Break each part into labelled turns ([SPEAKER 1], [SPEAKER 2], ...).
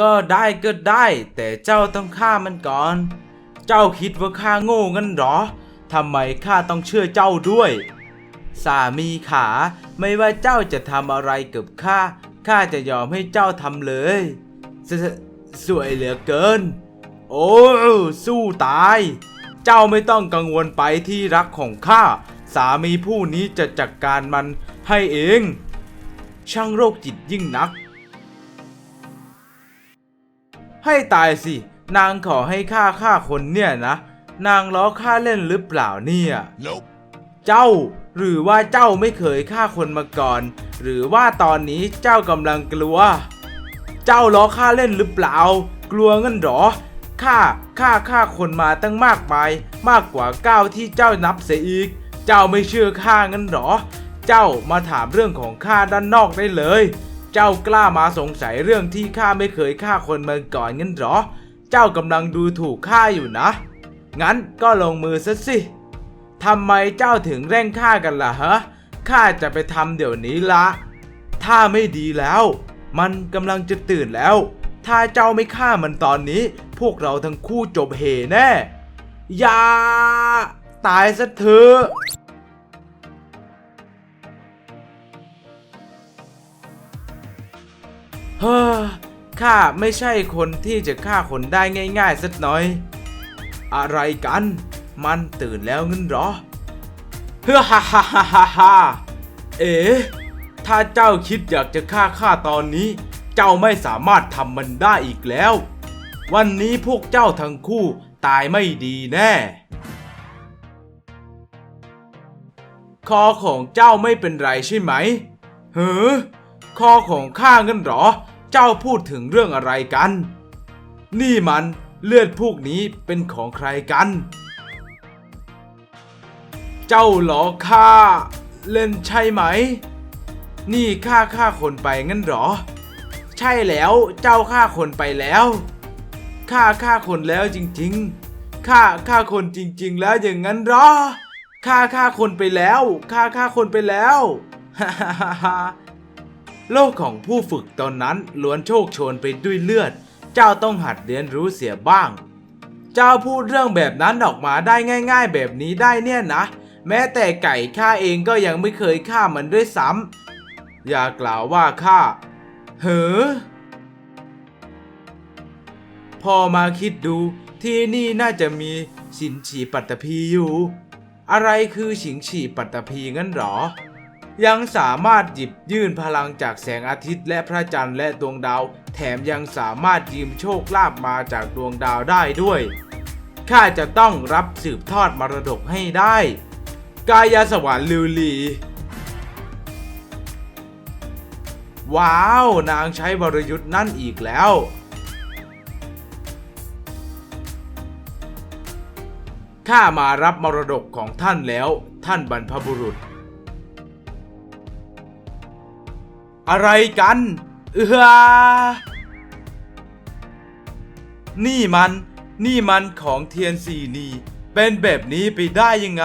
[SPEAKER 1] ก็ได้ก็ได้ แต่เจ้าต้องฆ่ามันก่อน เจ้าคิดว่าข้าโง่งั้นหรอทำไมข้าต้องเชื่อเจ้าด้วย สามีขาไม่ว่าเจ้าจะทำอะไรกับข้าข้าจะยอมให้เจ้าทำเลยสสสวยเหลือเกิน โอ้สู้ตาย เจ้าไม่ต้องกังวลไปที่รักของข้าสามีผู้นี้จะจัดการมันให้เอง ช่างโรคจิตยิ่งนัก ให้ตายสิ นางขอให้ข้าฆ่าคนเนี่ยนะ นางล้อข้าเล่นหรือเปล่าเนี่ย
[SPEAKER 2] Nope.
[SPEAKER 1] เจ้า หรือว่าเจ้าไม่เคยฆ่าคนมาก่อน หรือว่าตอนนี้เจ้ากำลังกลัว เจ้าล้อข้าเล่นหรือเปล่า กลัวงั้นเหรอข้าข้าฆ่าคนมาตั้งมากมาย มากกว่าก้าวที่เจ้านับเสียอีก เจ้าไม่เชื่อข้างั้นเหรอ เจ้ามาถามเรื่องของข้าด้านนอกได้เลย เจ้ากล้ามาสงสัยเรื่องที่ข้าไม่เคยฆ่าคนมาก่อนงั้นหรอ เจ้ากำลังดูถูกข้าอยู่นะ งั้นก็ลงมือซะสิทำไมเจ้าถึงเร่งฆ่ากันล่ะฮะ ข้าจะไปทำเดี๋ยวนี้ละ ถ้าไม่ดีแล้ว มันกำลังจะตื่นแล้ว ถ้าเจ้าไม่ฆ่ามันตอนนี้ พวกเราทั้งคู่จบเหแน่ อย่า ตายซะเถอะ ฮ้อข้าไม่ใช่คนที่จะฆ่าคนได้ง่ายๆสักหน่อย อะไรกัน มันตื่นแล้วงั้นหรอเฮ้อฮ่าฮ่าฮ่าฮ่าเอ๋ถ้าเจ้าคิดอยากจะฆ่าข้าตอนนี้ เจ้าไม่สามารถทำมันได้อีกแล้ว วันนี้พวกเจ้าทั้งคู่ตายไม่ดีแน่ คอของเจ้าไม่เป็นไรใช่ไหมเฮ้อคอของข้างั้นหรอ เจ้าพูดถึงเรื่องอะไรกัน นี่มันเลือดพวกนี้เป็นของใครกัน เจ้าหลอกข้าเล่นใช่ไหม นี่ข้าฆ่าคนไปงั้นหรอ ใช่แล้วเจ้าฆ่าคนไปแล้วข้าฆ่าคนแล้วจริงๆข้าฆ่าคนจริง ๆ แล้วอย่างนั้นหรอข้าฆ่าคนไปแล้วข้าฆ่าคนไปแล้ว โลกของผู้ฝึกตอนนั้นล้วนโชคโชนไปด้วยเลือด เจ้าต้องหัดเรียนรู้เสียบ้าง เจ้าพูดเรื่องแบบนั้นออกมาได้ง่าย ๆ แบบนี้ได้เนี่ยนะ แม้แต่ไก่ข้าเองก็ยังไม่เคยฆ่ามันด้วยซ้ำอย่ากล่าวว่าข้าเฮ้อพอมาคิดดูที่นี่น่าจะมีสินฉีปัตตภีอยู่ อะไรคือสิงฉีปัตตภีงั้นหรอ ยังสามารถหยิบยื่นพลังจากแสงอาทิตย์และพระจันทร์และดวงดาว แถมยังสามารถยืมโชคลาภมาจากดวงดาวได้ด้วย ข้าจะต้องรับสืบทอดมรดกให้ได้ กายสวรรค์ลือลี ว้าว นางใช้วรยุทธ์นั่นอีกแล้วข้ามารับมรดกของท่านแล้ว ท่านบรรพบุรุษ อะไรกันเอือนี่มัน นี่มันของเทียนสีนีเป็นแบบนี้ไปได้ยังไง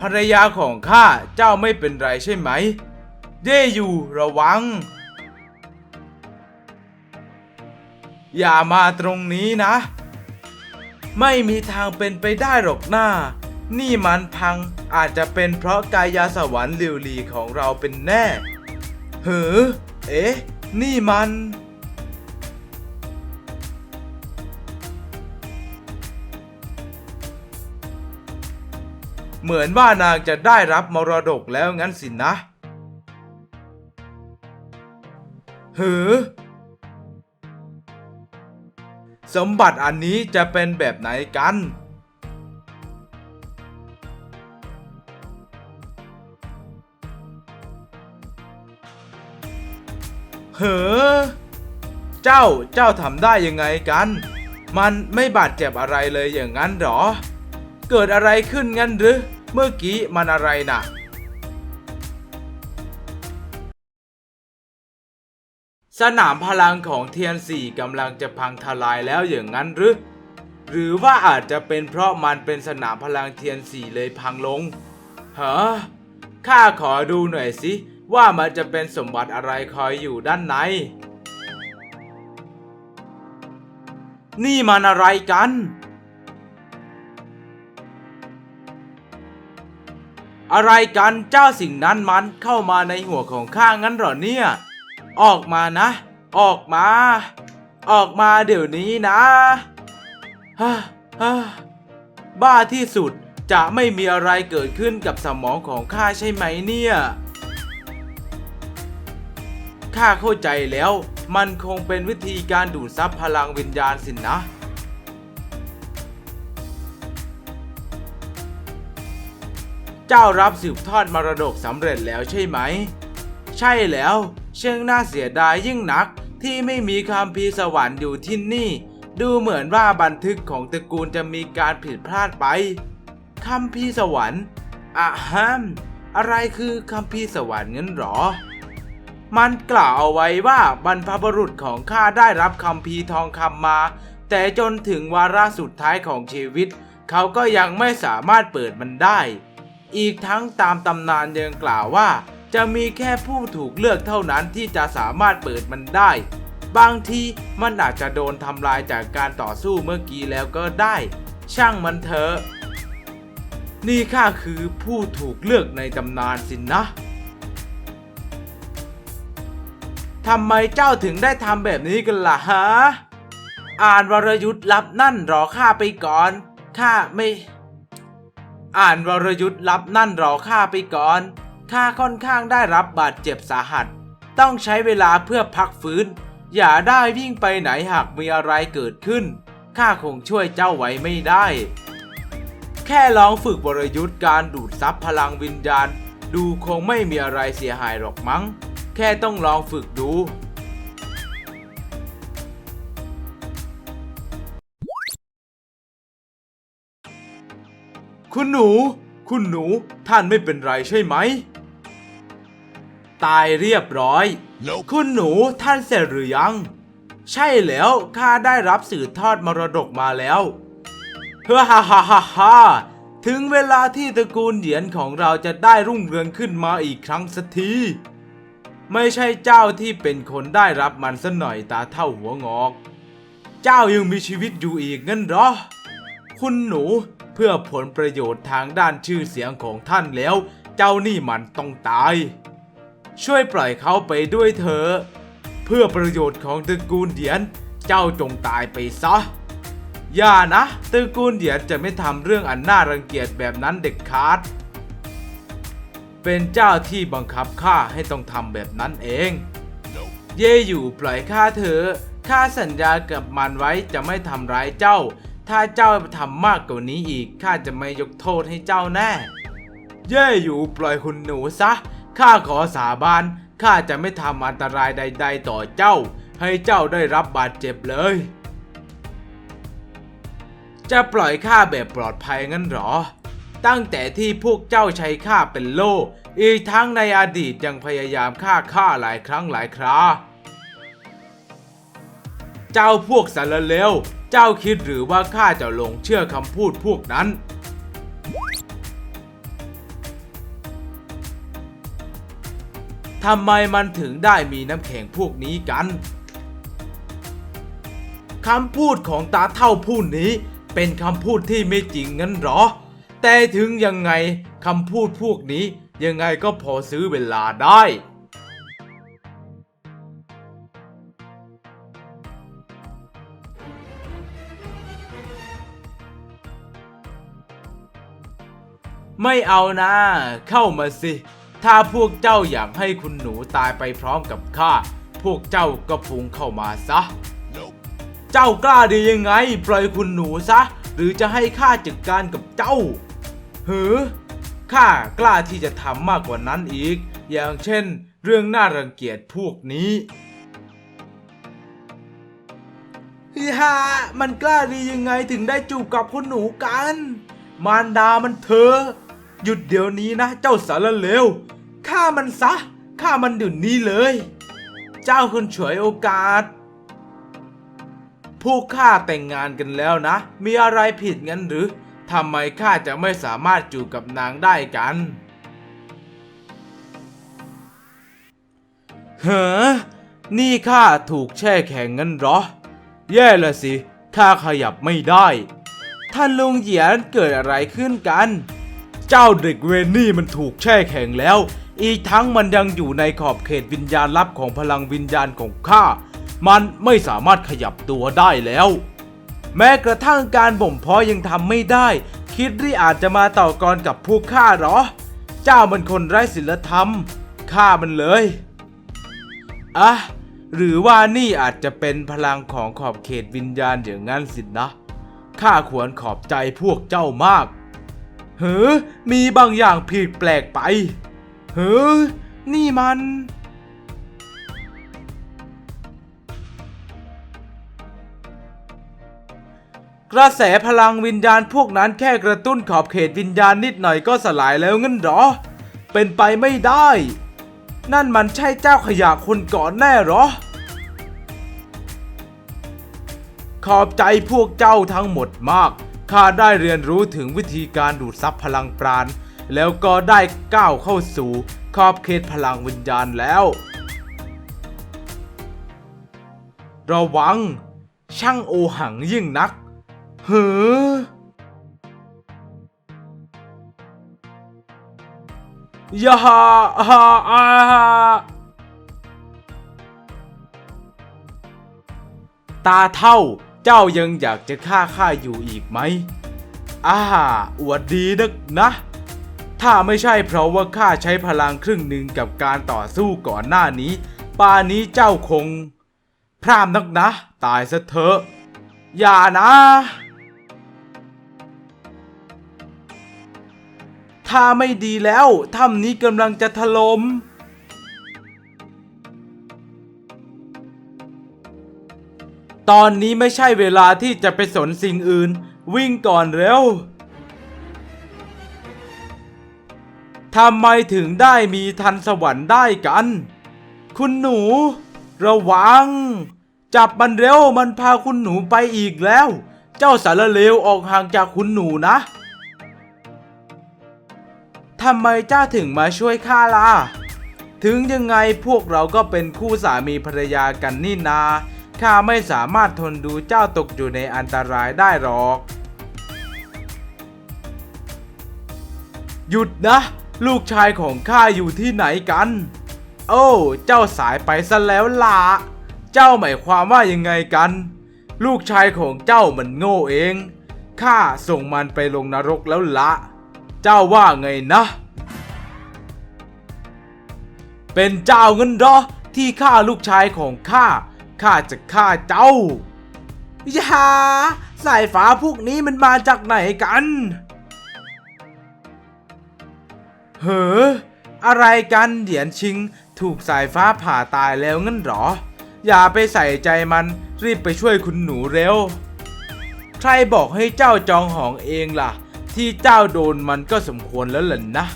[SPEAKER 1] ภรรยาของข้าเจ้าไม่เป็นไรใช่ไหม เย่อยู่ระวัง อย่ามาตรงนี้นะ ไม่มีทางเป็นไปได้หรอกหน้า นี่มันพังอาจจะเป็นเพราะกายาสวรรค์ลิวลีของเราเป็นแน่ เฮ้อเอ๊ะ นี่มัน เหมือนว่านางจะได้รับมรดกแล้วงั้นสินะเฮ้อสมบัติอันนี้จะเป็นแบบไหนกัน เฮ้อเจ้าเจ้าทำได้ยังไงกัน มันไม่บาดเจ็บอะไรเลยอย่างนั้นหรอ เกิดอะไรขึ้นงั้นหรือ เมื่อกี้มันอะไรน่ะ สนามพลังของเทียนสี่กำลังจะพังทลายแล้วอย่างนั้นหรือ หรือว่าอาจจะเป็นเพราะมันเป็นสนามพลังเทียนสี่เลยพังลงเฮะข้าขอดูหน่อยสิ ว่ามันจะเป็นสมบัติอะไรคอยอยู่ด้านใน นี่มันอะไรกัน อะไรกันเจ้าสิ่งนั้นมันเข้ามาในหัวของข้างั้นเหรอเนี่ย ออกมานะ ออกมา ออกมาเดี๋ยวนี้นะฮ่าฮ่าบ้าที่สุดจะไม่มีอะไรเกิดขึ้นกับสมองของข้าใช่ไหมเนี่ย ข้าเข้าใจแล้ว มันคงเป็นวิธีการดูดซับพลังวิญญาณสินนะ เจ้ารับสืบทอดมรดกสำเร็จแล้วใช่ไหม ใช่แล้วเชิงน่าเสียดายยิ่งนักที่ไม่มีคำพีสวรรค์อยู่ที่นี่ ดูเหมือนว่าบันทึกของตระกูลจะมีการผิดพลาดไปคำพีสวรรค์อะฮัมอะไรคือคำพีสวรรค์งั้นหรอ มันกล่าวเอาไว้ว่าบรรพบุรุษของข้าได้รับคำพีทองคำมา แต่จนถึงวาระสุดท้ายของชีวิต เขาก็ยังไม่สามารถเปิดมันได้ อีกทั้งตามตำนานยังกล่าวว่า จะมีแค่ผู้ถูกเลือกเท่านั้นที่จะสามารถเปิดมันได้ บางทีมันอาจจะโดนทำลายจากการต่อสู้เมื่อกี้แล้วก็ได้ ช่างมันเถอะ นี่ข้าคือผู้ถูกเลือกในตำนานสินนะ ทำไมเจ้าถึงได้ทำแบบนี้กันล่ะฮะ อ่านวรยุทธ์ลับนั่นรอข้าไปก่อน ข้าไม่ อ่านวรยุทธ์ลับนั่นรอข้าไปก่อน ข้าค่อนข้างได้รับบาดเจ็บสาหัส ต้องใช้เวลาเพื่อพักฟื้น อย่าได้วิ่งไปไหนหากมีอะไรเกิดขึ้น ข้าคงช่วยเจ้าไว้ไม่ได้ แค่ลองฝึกวรยุทธ์การดูดซับพลังวิญญาณ ดูคงไม่มีอะไรเสียหายหรอกมั้ง แค่ต้องลองฝึกดู คุณหนู คุณหนูท่านไม่เป็นไรใช่ไหม ตายเรียบร้อย
[SPEAKER 2] Nope.
[SPEAKER 1] คุณหนูท่านเสร็จหรือยัง ใช่แล้วข้าได้รับสืบทอดมรดกมาแล้วเฮ้อฮ่าฮ่าฮ่าฮ่าถึงเวลาที่ตระกูลเหยียนของเราจะได้รุ่งเรืองขึ้นมาอีกครั้งสักที ไม่ใช่เจ้าที่เป็นคนได้รับมันซะหน่อยตาเท่าหัวงอก เจ้ายังมีชีวิตอยู่อีกงั้นหรอ คุณหนูเพื่อผลประโยชน์ทางด้านชื่อเสียงของท่านแล้ว เจ้านี่มันต้องตาย ช่วยปล่อยเขาไปด้วยเถอะเพื่อประโยชน์ของตระกูลเดียน เจ้าจงตายไปซะอย่านะตระกูลเดียนจะไม่ทำเรื่องอันน่ารังเกียจแบบนั้นเด็ดขาด เป็นเจ้าที่บังคับข้าให้ต้องทำแบบนั้นเอง เย่อยู่ปล่อยข้าเถอะข้าสัญญากับมันไว้จะไม่ทำร้ายเจ้า ถ้าเจ้าทำมากกว่านี้อีกข้าจะไม่ยกโทษให้เจ้าแน่ เย่อยู่ปล่อยคุณหนูซะข้าขอสาบานข้าจะไม่ทำอันตรายใด ๆ ต่อเจ้า ให้เจ้าได้รับบาดเจ็บเลย จะปล่อยข้าแบบปลอดภัยงั้นหรอ ตั้งแต่ที่พวกเจ้าใช้ข้าเป็นโล่อีกทั้งในอดีตยังพยายามฆ่าข้าหลายครั้งหลายครา เจ้าพวกสารเลว เจ้าคิดหรือว่าข้าจะหลงเชื่อคำพูดพวกนั้น ทำไมมันถึงได้มีน้ำแข็งพวกนี้กัน คำพูดของตาเท่าผู้นี้เป็นคำพูดที่ไม่จริงงั้นหรอ แต่ถึงยังไงคำพูดพวกนี้ยังไงก็พอซื้อเวลาได้ ไม่เอานะ เข้ามาสิ ถ้าพวกเจ้าอยากให้คุณหนูตายไปพร้อมกับข้า พวกเจ้าก็พุงเข้ามาซะ
[SPEAKER 2] Nope.
[SPEAKER 1] เจ้ากล้าดียังไง ปล่อยคุณหนูซะ หรือจะให้ข้าจัดการกับเจ้า หือข้ากล้าที่จะทำมากกว่านั้นอีก อย่างเช่น เรื่องน่ารังเกียจพวกนี้ฮิฮามันกล้าดียังไงถึงได้จูบกับคุณหนูกัน มารดามันเธอ หยุดเดี๋ยวนี้นะ เจ้าสารเลวฆ่ามันซะฆ่ามันเดี๋ยวนี้เลย เจ้าคนฉวยโอกาส พวกข้าแต่งงานกันแล้วนะ มีอะไรผิดงั้นหรือ ทำไมข้าจะไม่สามารถจูบกับนางได้กันเฮ้อนี่ข้าถูกแช่แข็งงั้นเหรอ แย่ละสิ ข้าขยับไม่ได้ ท่านลุงเหยียนเกิดอะไรขึ้นกัน เจ้าเด็กเวนนี่มันถูกแช่แข็งแล้ว อีกทั้งมันยังอยู่ในขอบเขตวิญญาณลับของพลังวิญญาณของข้า มันไม่สามารถขยับตัวได้แล้ว แม้กระทั่งการบ่มเพาะยังทำไม่ได้ คิดที่อาจจะมาต่อกรกับพวกข้าหรอ เจ้ามันคนไร้ศีลธรรมฆ่ามันเลยอะหรือว่านี่อาจจะเป็นพลังของขอบเขตวิญญาณอย่างนั้นสินะข้าควรขอบใจพวกเจ้ามากเฮ้อมีบางอย่างผิดแปลกไปเฮ้อนี่มัน กระแสพลังวิญญาณพวกนั้นแค่กระตุ้นขอบเขตวิญญาณนิดหน่อยก็สลายแล้วงั้นหรอ เป็นไปไม่ได้ นั่นมันใช่เจ้าขยะคนก่อนแน่หรอ ขอบใจพวกเจ้าทั้งหมดมาก ข้าได้เรียนรู้ถึงวิธีการดูดซับพลังปราณ แล้วก็ได้ก้าวเข้าสู่ขอบเขตพลังวิญญาณแล้ว ระวัง ช่างโอหังยิ่งนัก เฮ้อย่าฮาฮาอาฮาตาเท่าเจ้ายังอยากจะฆ่าข้าอยู่อีกไหมอ่าอวดดีนักนะ ถ้าไม่ใช่เพราะว่าข้าใช้พลังครึ่งหนึ่งกับการต่อสู้ก่อนหน้านี้ ป่านนี้เจ้าคง พรามนักนะ ตายซะเถอะ อย่านะ ถ้าไม่ดีแล้วถ้ำนี้กำลังจะถลม่มตอนนี้ไม่ใช่เวลาที่จะไปสนสิ่งอื่น วิ่งก่อนเร็วทำไมถึงได้มีทันสวรรค์ได้กัน คุณหนู ระวัง จับมันเร็วมันพาคุณหนูไปอีกแล้ว เจ้าสารเลวออกห่างจากคุณหนูนะ ทำไมเจ้าถึงมาช่วยข้าล่ะ ถึงยังไงพวกเราก็เป็นคู่สามีภรรยากันนี่นาข้าไม่สามารถทนดูเจ้าตกอยู่ในอันตรายได้หรอก หยุดนะ ลูกชายของข้าอยู่ที่ไหนกัน โอ้ เจ้าสายไปซะแล้วล่ะ เจ้าหมายความว่ายังไงกัน ลูกชายของเจ้ามันโง่เอง ข้าส่งมันไปลงนรกแล้วละ เจ้าว่าไงนะ เป็นเจ้าเงินหรอที่ฆ่าลูกชายของข้า ข้าจะฆ่าเจ้าอย่าสายฟ้าพวกนี้มันมาจากไหนกันเฮ้ออะไรกันเหรียญชิง ถูกสายฟ้าผ่าตายแล้วงั้นหรอ อย่าไปใส่ใจมันรีบไปช่วยคุณหนูเร็ว ใครบอกให้เจ้าจองหองเองล่ะ ที่เจ้าโดนมันก็สมควรแล้วล่ะนะ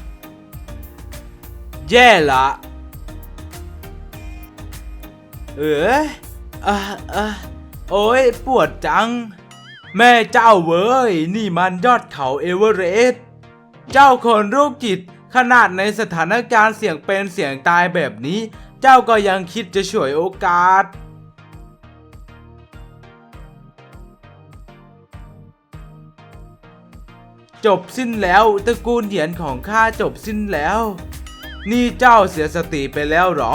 [SPEAKER 1] แย่ละเอออะอะโอ้ยปวดจัง แม่เจ้าเว้ย นี่มันยอดเขาเอเวอเรสต์เจ้าคนโรคจิตขนาดในสถานการณ์เสี่ยงเป็นเสี่ยงตายแบบนี้ เจ้าก็ยังคิดจะฉวยโอกาส จบสิ้นแล้วตระกูลเหียนของข้าจบสิ้นแล้ว นี่เจ้าเสียสติไปแล้วหรอ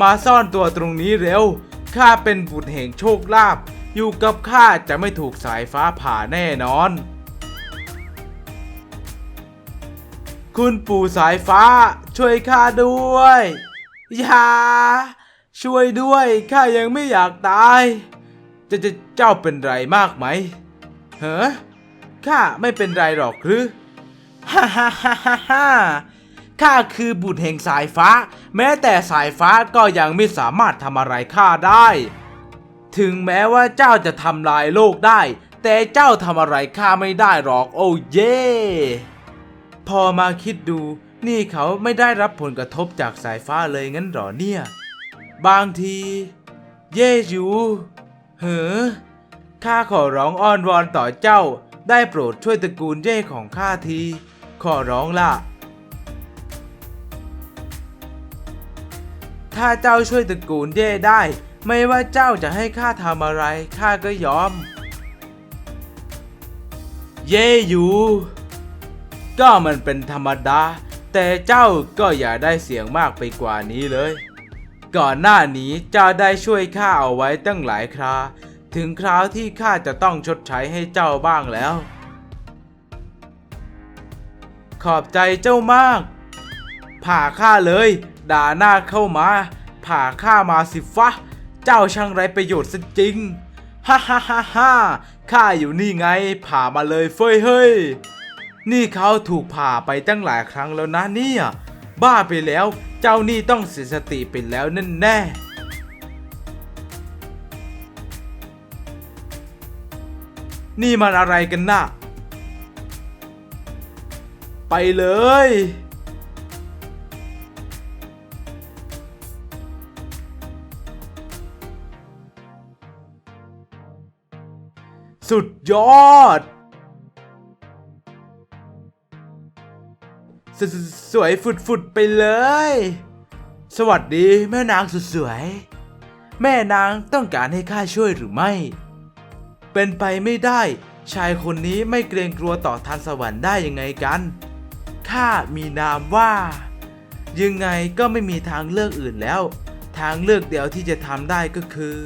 [SPEAKER 1] มาซ่อนตัวตรงนี้เร็วข้าเป็นบุตรแห่งโชคลาภอยู่กับข้าจะไม่ถูกสายฟ้าผ่าแน่นอน คุณปู่สายฟ้าช่วยข้าด้วยอย่าช่วยด้วยข้ายังไม่อยากตาย จะจะเจ้าเป็นไรมากไหมเฮ้อ ข้าไม่เป็นไรหรอกหรือฮ่าฮ่าฮ่าฮ่าฮ่าข้าคือบุตรแห่งสายฟ้า แม้แต่สายฟ้าก็ยังไม่สามารถทำอะไรข้าได้ ถึงแม้ว่าเจ้าจะทำลายโลกได้ แต่เจ้าทำอะไรข้าไม่ได้หรอก โอ้เย่พอมาคิดดู นี่เขาไม่ได้รับผลกระทบจากสายฟ้าเลยงั้นหรอเนี่ย บางที เย่ยูเฮ้อข้าขอร้องอ้อนวอนต่อเจ้า ได้โปรดช่วยตระกูลเย่ของข้าที ขอร้องล่ะ ถ้าเจ้าช่วยตระกูลเย่ได้ ไม่ว่าเจ้าจะให้ข้าทำอะไรข้าก็ยอม เย่อยู่ ก็มันเป็นธรรมดา แต่เจ้าก็อย่าได้เสียงมากไปกว่านี้เลย ก่อนหน้านี้เจ้าได้ช่วยข้าเอาไว้ตั้งหลายครา ถึงคราวที่ข้าจะต้องชดใช้ให้เจ้าบ้างแล้ว ขอบใจเจ้ามาก ผ่าข้าเลย ด่าหน้าเข้ามา ผ่าข้ามาสิฟะ เจ้าช่างไรประโยชน์ซะจริง ฮ่าฮ่าฮ่าฮ่าข้าอยู่นี่ไง ผ่ามาเลยเฟ้ยเฮ้ย นี่เขาถูกผ่าไปตั้งหลายครั้งแล้วนะเนี่ย บ้าไปแล้ว เจ้านี่ต้องเสียสติไปแล้วแน่แน่ นี่มันอะไรกันน่ะ ไปเลย สุดยอด สสสวยฝุดๆไปเลย สวัสดีแม่นางสุดสวย แม่นางต้องการให้ข้าช่วยหรือไม่ เป็นไปไม่ได้ ชายคนนี้ไม่เกรงกลัวต่อทานสวรรค์ได้ยังไงกันข้ามีนามว่า ยังไงก็ไม่มีทางเลือกอื่นแล้ว ทางเลือกเดียวที่จะทำได้ก็คือ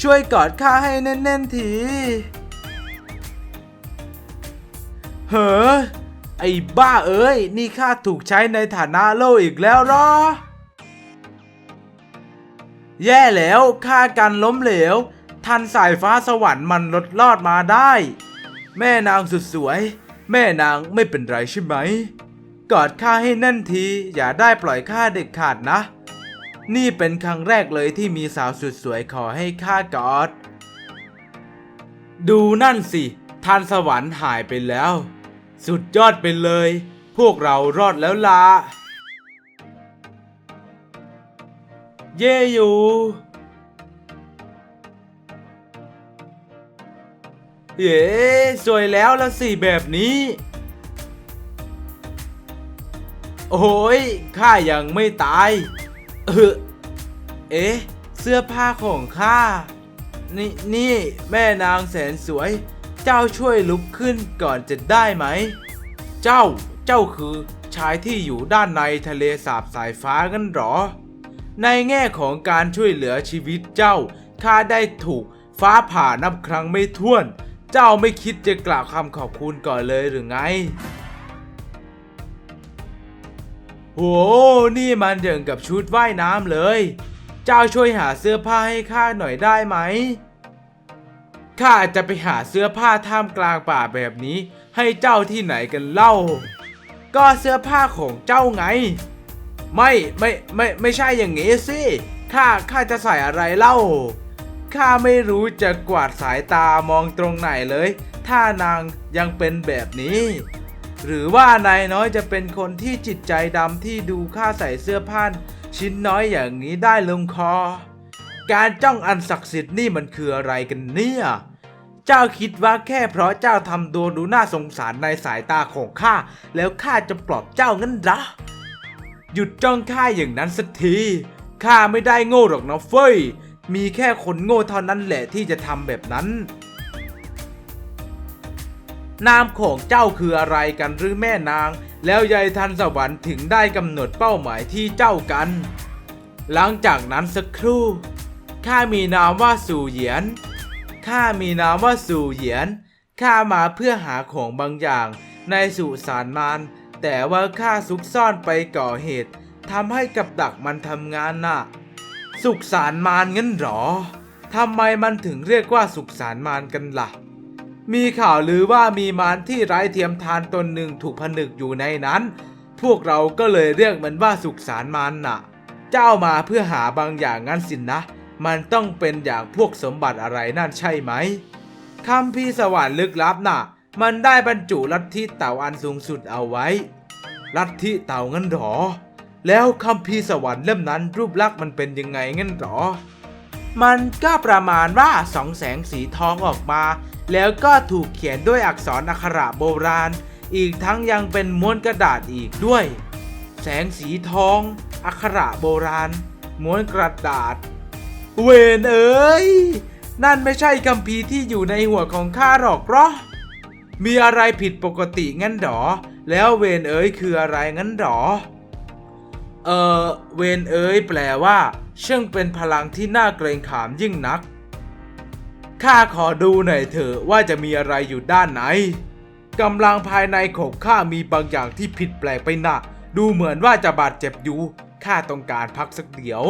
[SPEAKER 1] ช่วยกอดข้าให้แน่นๆทีเฮ้อไอ้บ้าเอ้ย นี่ข้าถูกใช้ในฐานะโล่อีกแล้วหรอ แย่แล้วข้ากันล้มเหลว ทันสายฟ้าสวรรค์มันลดลอดมาได้ แม่นางสุดสวย แม่นางไม่เป็นไรใช่ไหม กอดข้าให้แน่นทีอย่าได้ปล่อยข้าเด็ดขาดนะ นี่เป็นครั้งแรกเลยที่มีสาวสุดสวยขอให้ข้ากอด ดูนั่นสิท่านสวรรค์หายไปแล้ว สุดยอดไปเลย พวกเรารอดแล้วล่ะเย่อยู่ เย้สวยแล้วละสิแบบนี้ โอ้ยข้ายังไม่ตาย เออเอ๊ะ เสื้อผ้าของข้า นี่นี่แม่นางแสนสวย เจ้าช่วยลุกขึ้นก่อนจะได้ไหม เจ้า เจ้าคือชายที่อยู่ด้านในทะเลสาบสายฟ้ากันหรอ ในแง่ของการช่วยเหลือชีวิตเจ้าข้าได้ถูกฟ้าผ่านับครั้งไม่ถ้วน เจ้าไม่คิดจะกล่าวคำขอบคุณก่อนเลยหรือไง โห นี่มันอย่างกับชุดว่ายน้ำเลย เจ้าช่วยหาเสื้อผ้าให้ข้าหน่อยได้ไหม ข้าจะไปหาเสื้อผ้าท่ามกลางป่าแบบนี้ ให้เจ้าที่ไหนกันเล่า ก็เสื้อผ้าของเจ้าไง ไม่ไม่ไม่ไม่ใช่อย่างงี้สิ ข้าข้าจะใส่อะไรเล่า ข้าไม่รู้จะกวาดสายตามองตรงไหนเลย ถ้านางยังเป็นแบบนี้ หรือว่านายน้อยจะเป็นคนที่จิตใจดำที่ดูข้าใส่เสื้อผ้าชิ้นน้อยอย่างนี้ได้ลงคอ การจ้องอันศักดิ์สิทธิ์นี่มันคืออะไรกันเนี่ย เจ้าคิดว่าแค่เพราะเจ้าทำตัวดูน่าสงสารในสายตาของข้าแล้วข้าจะปลอบเจ้างั้นหรอหยุดจ้องข้าอย่างนั้นสักทีข้าไม่ได้โง่หรอกนะเฟ้ย มีแค่คนโง่เท่านั้นแหละที่จะทำแบบนั้น นามของเจ้าคืออะไรกันหรือแม่นาง แล้วยายทันสวรรค์ถึงได้กำหนดเป้าหมายที่เจ้ากัน หลังจากนั้นสักครู่ข้ามีนามว่าสู่เหยียนข้ามีนามว่าสู่เหยียนข้ามาเพื่อหาของบางอย่างในสุสานมารแต่ว่าข้าซุกซ่อนไปก่อเหตุทำให้กับดักมันทำงานน่ะ สุสานมารงั้นหรอทำไมมันถึงเรียกว่าสุสานมารกันล่ะ มีข่าวลือว่ามีมารที่ไร้เทียมทานตนหนึ่งถูกผนึกอยู่ในนั้น พวกเราก็เลยเรียกมันว่าสุสานมารน่ะ เจ้ามาเพื่อหาบางอย่างงั้นสินนะ มันต้องเป็นอย่างพวกสมบัติอะไรนั่นใช่ไหมคำพีสวรรค์ลึกลับน่ะ มันได้บรรจุลัทธิเต่าอันสูงสุดเอาไว้ ลัทธิเต่างั้นหรอ แล้วคำพีร์สวรรค์เล่มนั้นรูปลักษณ์มันเป็นยังไงงั้นหรอ มันก็ประมาณว่าสองแสงสีทองออกมา แล้วก็ถูกเขียนด้วยอักษรอักขระโบราณ อีกทั้งยังเป็นม้วนกระดาษอีกด้วย แสงสีทอง อักขระโบราณ ม้วนกระดาษ เวนเอ้ย นั่นไม่ใช่คัมภีร์ที่อยู่ในหัวของข้าหรอกเหรอ มีอะไรผิดปกติงั้นหรอ แล้วเวนเอ๋ยคืออะไรงั้นหรอ เออเวนเอ๋ยแปลว่าช่างเป็นพลังที่น่าเกรงขามยิ่งนัก ข้าขอดูหน่อยเถอะว่าจะมีอะไรอยู่ด้านไหนกำลังภายในของข้ามีบางอย่างที่ผิดแปลกไปหนะดูเหมือนว่าจะบาดเจ็บอยู่ข้าต้องการพักสักเดี๋ยว